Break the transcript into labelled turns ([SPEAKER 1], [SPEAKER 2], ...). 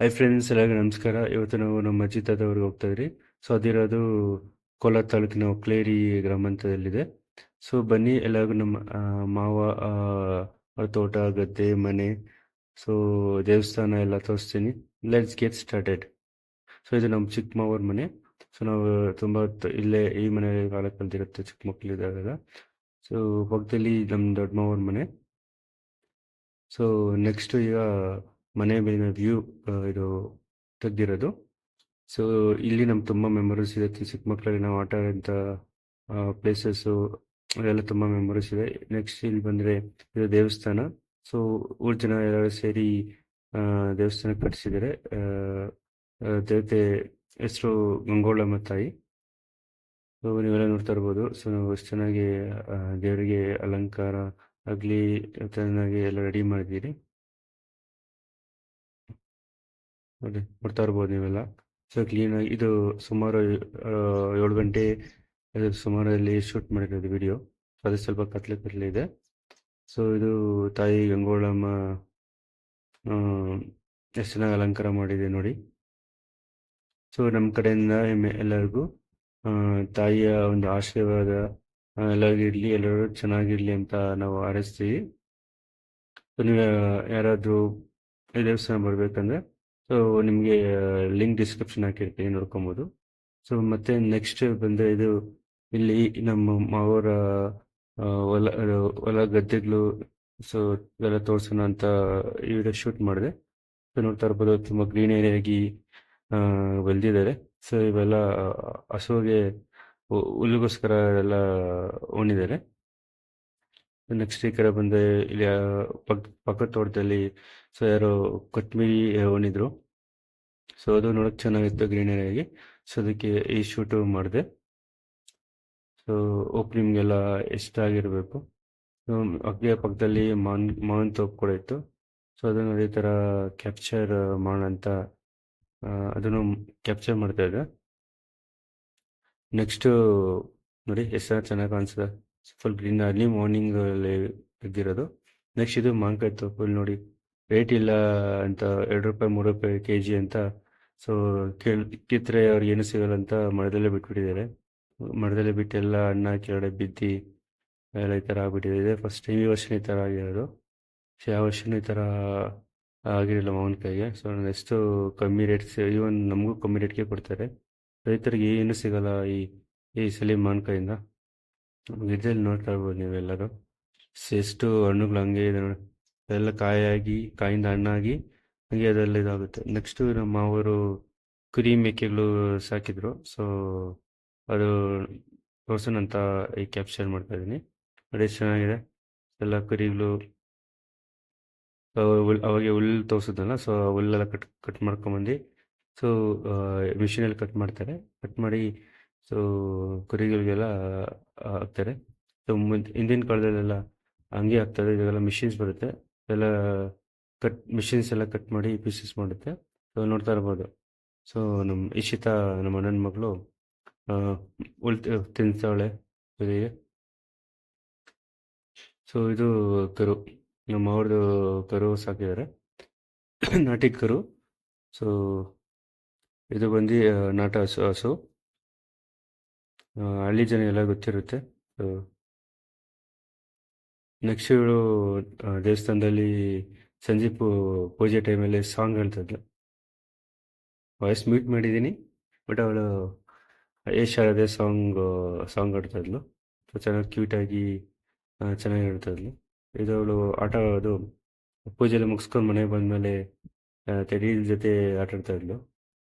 [SPEAKER 1] Hi friends ಎಲ್ಲರಿಗೂ ನಮಸ್ಕಾರ. ಇವತ್ತು ನಾವು ನಮ್ಮ ಅಜ್ಜಿ ತಾತವ್ರಿಗೆ ಹೋಗ್ತಾ ಇದ್ರಿ. ಸೊ ಅದಿರೋದು ಕೋಲಾರ ತಾಲೂಕಿನ ಒಕ್ಲೇರಿ ಗ್ರಾಮಾಂತರದಲ್ಲಿದೆ ಸೊ ಬನ್ನಿ ಎಲ್ಲರಿಗೂ ನಮ್ಮ ಮಾವ ಅವ್ರ ತೋಟ, ಗದ್ದೆ, ಮನೆ ಸೊ ದೇವಸ್ಥಾನ ಎಲ್ಲ ತೋರಿಸ್ತೀನಿ. ಲೆಟ್ಸ್ ಗೆಟ್ ಸ್ಟಾರ್ಟೆಡ್ ಸೊ ಇದು ನಮ್ಮ ಚಿಕ್ಕ ಮಾವರ ಮನೆ. ಸೊ ನಾವು ತುಂಬ ಇಲ್ಲೇ ಈ ಮನೆ ಕಾಲ ಕಲ್ತಿರುತ್ತೆ ಚಿಕ್ಕ ಮಕ್ಕಳಿದ್ದಾಗ ಸೊ ಪಕ್ಕದಲ್ಲಿ ನಮ್ಮ ದೊಡ್ಡ ಮಾವರ ಮನೆ. ಸೊ ನೆಕ್ಸ್ಟ್ ಈಗ ಮನೆ ಮೇಲಿನ ವ್ಯೂ ಇದು ತೆಗ್ದಿರೋದು. ಸೊ ಇಲ್ಲಿ ನಮ್ಗೆ ತುಂಬ ಮೆಮೊರೀಸ್ ಇದೆ. ಚಿಕ್ಕ ಮಕ್ಕಳಲ್ಲಿ ನಾವು ಆಟ ಆಡೋಂಥ ಪ್ಲೇಸಸ್ಸು ಅದೆಲ್ಲ ತುಂಬ ಮೆಮೊರೀಸ್ ಇದೆ. ನೆಕ್ಸ್ಟ್ ಇಲ್ಲಿ ಬಂದರೆ ಇದು ದೇವಸ್ಥಾನ. ಸೊ ಊರು ಜನ ಎಲ್ಲರೂ ಸೇರಿ ದೇವಸ್ಥಾನಕ್ಕೆ ದೇವಸ್ಥಾನ ಕಟ್ಟಿಸಿದ್ದಾರೆ ದೇವತೆ ಹೆಸರು ಗಂಗೋಳಮ್ಮ ತಾಯಿ. ಸೊ ನೀವೆಲ್ಲ ನೋಡ್ತಾ ಇರ್ಬೋದು. ಸೊ ನಾವು ಎಷ್ಟು ಚೆನ್ನಾಗಿ ದೇವರಿಗೆ ಅಲಂಕಾರ ಆಗಲಿ ಚೆನ್ನಾಗಿ ಎಲ್ಲ ರೆಡಿ ಮಾಡಿದ್ದೀರಿ. ನೋಡಿ ನೋಡ್ತಾ ಇರ್ಬೋದು ನೀವೆಲ್ಲ. ಸೊ ಕ್ಲೀನಾಗಿ ಇದು ಸುಮಾರು ಏಳು ಗಂಟೆ ಸುಮಾರಲ್ಲಿ ಶೂಟ್ ಮಾಡಿರೋದು ವಿಡಿಯೋ ಅದು ಸ್ವಲ್ಪ ಕತ್ಲೆ ಕತ್ಲೆ ಇದೆ. ಸೊ ಇದು ತಾಯಿ ಗಂಗೋಳಮ್ಮ ಎಷ್ಟು ಚೆನ್ನಾಗಿ ಅಲಂಕಾರ ಮಾಡಿದೆ ನೋಡಿ. ಸೊ ನಮ್ಮ ಕಡೆಯಿಂದ ಹೆಮ್ಮೆ ಎಲ್ಲರಿಗೂ ತಾಯಿಯ ಒಂದು ಆಶೀರ್ವಾದ ಎಲ್ಲರಿಗಿರಲಿ ಎಲ್ಲರೂ ಚೆನ್ನಾಗಿರ್ಲಿ ಅಂತ ನಾವು ಹಾರೈಸ್ತೀವಿ. ನೀವು ಯಾರಾದರೂ ದೇವಸ್ಥಾನ ಬರಬೇಕಂದ್ರೆ ಸೊ ನಿಮಗೆ ಲಿಂಕ್ ಡಿಸ್ಕ್ರಿಪ್ಷನ್ ಹಾಕಿರ್ತೀನಿ ನೋಡ್ಕೊಬೋದು. ಸೊ ಮತ್ತೆ ನೆಕ್ಸ್ಟ್ ಬಂದರೆ ಇದು ಇಲ್ಲಿ ನಮ್ಮ ಮಾವರ ಆ, ಹೊಲ ಹೊಲ ಗದ್ದೆಗಳು ಸೊ ಇವೆಲ್ಲ ತೋರಿಸೋಣ ಅಂತ ಈ ವಿಡಿಯೋ ಶೂಟ್ ಮಾಡಿದೆ. ಸೊ ನೋಡ್ತಾ ಇರ್ಬೋದು ತುಂಬ ಗ್ರೀನರಿಯಾಗಿ ಬೆಳೆದಿದ್ದಾರೆ ಸೊ ಇವೆಲ್ಲ ಹಸುವಿಗೆ ಹುಲ್ಲುಗೋಸ್ಕರ ಎಲ್ಲ ಉಣಿದ್ದಾರೆ ನೆಕ್ಸ್ಟ್ ಈ ಕಡೆ ಬಂದರೆ ಇಲ್ಲಿ ಪಕ್ಕ ಪಕ್ ಪಕ್ಕದ ತೋಟದಲ್ಲಿ ಸೊ ಯಾರೋ ಕೊತ್ತಂಬರಿ ಉಣಿದ್ರು ಸೊ ಅದು ನೋಡಕ್ ಚೆನ್ನಾಗಿತ್ತು ಗ್ರೀನರಿಯಾಗಿ. ಸೊ ಅದಕ್ಕೆ ಈ ಶೂಟು ಮಾಡಿದೆ. ಸೊ ಇಷ್ಟ ಆಗಿರಬೇಕು. ಸೊ ಅಗ್ಗೆ ಪಕ್ಕದಲ್ಲಿ ಮಾನ್, ಮಾವಿನ ತೋಪ್ ಕೂಡ ಇತ್ತು. ಸೊ ಅದನ್ನು ಅದೇ ಥರ ಕ್ಯಾಪ್ಚರ್ ಮಾಡಂತ ಅದನ್ನು ಕ್ಯಾಪ್ಚರ್ ಮಾಡ್ತಾ ಇದ್ದೆ. ನೆಕ್ಸ್ಟು ನೋಡಿ ಎಷ್ಟು ಚೆನ್ನಾಗಿ ಕಾಣಿಸ್ತದೆ ಫುಲ್ ಗ್ರೀನ್ ಅರ್ಲಿ ಮಾರ್ನಿಂಗ್ ತೆಗ್ದಿರೋದು. ನೆಕ್ಸ್ಟ್ ಇದು ಮಾಂಕಾಯಿ ತೋಪು ಇಲ್ಲಿ ನೋಡಿ, ರೇಟ್ ಇಲ್ಲ ಅಂತ, ಎರಡು ರೂಪಾಯಿ, ಮೂರು ರೂಪಾಯಿ ಕೆ ಜಿ ಅಂತ ಸೊ, ಕೇಳಿ ಕಿತ್ತರೆ ಅವ್ರಿಗೆ ಏನು ಸಿಗಲ್ಲ ಅಂತ ಮರದಲ್ಲೇ ಬಿಟ್ಬಿಟ್ಟಿದ್ದಾರೆ. ಮರದಲ್ಲೇ ಬಿಟ್ಟೆಲ್ಲ ಹಣ್ಣ ಕೆಳಗಡೆ ಬಿದ್ದು ಎಲ್ಲ ಈ ಥರ ಆಗಿಬಿಟ್ಟಿದೆ. ಫಸ್ಟ್ ಟೈಮ್ ಈ ವರ್ಷನೇ ಈ ಥರ ಆಗಿರೋದು. ಸೊ ಯಾವ ವರ್ಷನೂ ಈ ಥರ ಆಗಿರಲಿಲ್ಲ ಮಾವಿನಕಾಯಿಗೆ ಸೊ ನೆಕ್ಸ್ಟು ಕಮ್ಮಿ ರೇಟ್ಸ್ ಈವನ್ ನಮಗೂ ಕಮ್ಮಿ ರೇಟ್ಗೆ ಕೊಡ್ತಾರೆ. ರೈತರಿಗೆ ಏನು ಸಿಗಲ್ಲ ಈ ಈ ಸಲ ಮಾವಿನಕಾಯಿಂದ ಇದ್ರಲ್ಲಿ ನೋಡ್ತಾ ಇರ್ಬೋದು ನೀವೆಲ್ಲರೂ. ಸೊ ಎಷ್ಟು ಹಣ್ಣುಗಳು ಹಂಗೆ ಎಲ್ಲ ಕಾಯಾಗಿ ಕಾಯಿಂದ ಹಣ್ಣಾಗಿ ಹಾಗೆ ಅದರಲ್ಲಿ ಇದಾಗುತ್ತೆ ನೆಕ್ಸ್ಟು ನಮ್ಮ ಮಾವರು ಕುರಿ ಮೇಕೆಗಳು ಸಾಕಿದ್ರು. ಸೊ ಅದು ತೋರ್ಸೋಣ ಅಂತ ಈ ಕ್ಯಾಪ್ಚರ್ ಮಾಡ್ತಾ ಇದ್ದೀನಿ ನೋಡಿ ಚೆನ್ನಾಗಿದೆ. ಎಲ್ಲ ಕುರಿಗಳು ಅವಾಗ ಹುಲ್- ತೋರಿಸಿದ್ನಲ್ಲ ಸೊ ಹುಲ್ಲೆಲ್ಲ ಕಟ್ ಕಟ್ ಮಾಡ್ಕೊಂಬಂದು ಸೊ ಮಿಷಿನಲ್ಲಿ ಕಟ್ ಮಾಡ್ತಾರೆ. ಕಟ್ ಮಾಡಿ ಸೊ ಕುರಿಗಳಿಗೆಲ್ಲ ಹಾಕ್ತಾರೆ. ಸೊ ಮುಂದೆ, ಹಿಂದಿನ ಕಾಲದಲ್ಲೆಲ್ಲ ಹಂಗೆ ಆಗ್ತದೆ. ಇವಾಗೆಲ್ಲ ಮಿಷಿನ್ಸ್ ಬರುತ್ತೆ. ಎಲ್ಲ ಕಟ್ ಮಿಷಿನ್ಸ್ ಎಲ್ಲ ಕಟ್ ಮಾಡಿ ಪೀಸಸ್ ಮಾಡುತ್ತೆ. ಸೊ ನೋಡ್ತಾ ಇರ್ಬೋದು. ಸೊ ನಮ್ಮ ಇಶಿತಾ, ನಮ್ಮ ಅಣ್ಣನ ಮಗಳು ಉಳ್ ತಿನ್ಸವಳೆ ಜೊತೆಗೆ. ಸೊ ಇದು ಕರು, ನಮ್ಮ ಅವ್ರದ್ದು ಕರು ಸಾಕಿದ್ದಾರೆ. ನಾಟಿ ಕರು. ಸೊ ಇದು ಬಂದು ನಾಟ ಹಸು ಹಸು. ಹಳ್ಳಿ ಜನ ಎಲ್ಲ ಗೊತ್ತಿರುತ್ತೆ. ಸೊ ನೆಕ್ಸ್ಟ್ ದೇವಸ್ಥಾನದಲ್ಲಿ ಸಂಜೆ ಪೂ ಪೂಜೆ ಟೈಮಲ್ಲಿ ಸಾಂಗ್ ಹೇಳ್ತಿದ್ಲು. ವಾಯ್ಸ್ ಮ್ಯೂಟ್ ಮಾಡಿದ್ದೀನಿ ಬಟ್ ಅವಳು ಯಶ್ ಸಾಂಗ್ ಸಾಂಗ್ ಆಡ್ತಾ ಇದ್ಲು ಸೊ ಚೆನ್ನಾಗಿ ಕ್ಯೂಟಾಗಿ ಚೆನ್ನಾಗಿ ಹೇಳ್ತಾಯಿದ್ಲು ಇದು ಅವಳು ಆಟ, ಅದು ಪೂಜೆಲ್ಲ ಮುಗಿಸ್ಕೊಂಡು ಮನೆಗೆ ಬಂದಮೇಲೆ ತಡೀಲ್ ಜೊತೆ ಆಟ ಆಡ್ತಾ ಇದ್ಲು.